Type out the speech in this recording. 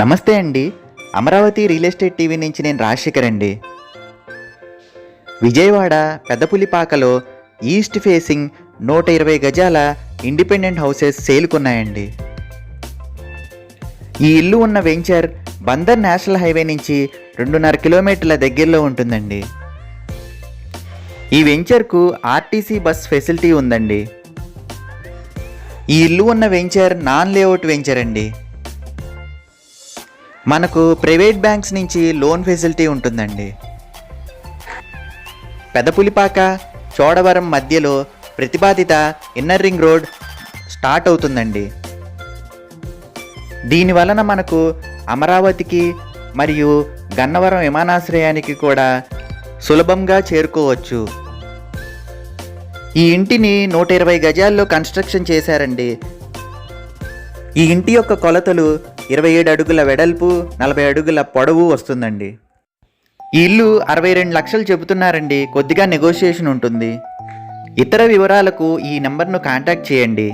నమస్తే అండి. Amaravati real estate TV నుంచి నేను రాజశేఖర్ అండి. విజయవాడ పెద్దపులిపాకలో ఈస్ట్ ఫేసింగ్ నూట ఇరవై గజాల ఇండిపెండెంట్ హౌసెస్ సేలుకున్నాయండి. ఈ ఇల్లు ఉన్న వెంచర్ బందర్ నేషనల్ హైవే నుంచి రెండున్నర కిలోమీటర్ల దగ్గరలో ఉంటుందండి. ఈ వెంచర్కు ఆర్టీసీ బస్ ఫెసిలిటీ ఉందండి. ఈ ఇల్లు ఉన్న వెంచర్ నాన్ లేఅవుట్ వెంచర్ అండి. మనకు ప్రైవేట్ బ్యాంక్స్ నుంచి లోన్ ఫెసిలిటీ ఉంటుందండి. పెదపులిపాక చోడవరం మధ్యలో ప్రతిపాదిత ఇన్నర్ రింగ్ రోడ్ స్టార్ట్ అవుతుందండి. దీని వలన మనకు అమరావతికి మరియు గన్నవరం విమానాశ్రయానికి కూడా సులభంగా చేరుకోవచ్చు. ఈ ఇంటిని నూట ఇరవై గజాల్లో కన్స్ట్రక్షన్ చేశారండి. ఈ ఇంటి యొక్క కొలతలు ఇరవై ఏడు అడుగుల వెడల్పు నలభై అడుగుల పొడవు వస్తుందండి. ఈ ఇల్లు అరవై రెండు లక్షలు చెబుతున్నారండి. కొద్దిగా నెగోషియేషన్ ఉంటుంది. ఇతర వివరాలకు ఈ నెంబర్ను కాంటాక్ట్ చేయండి.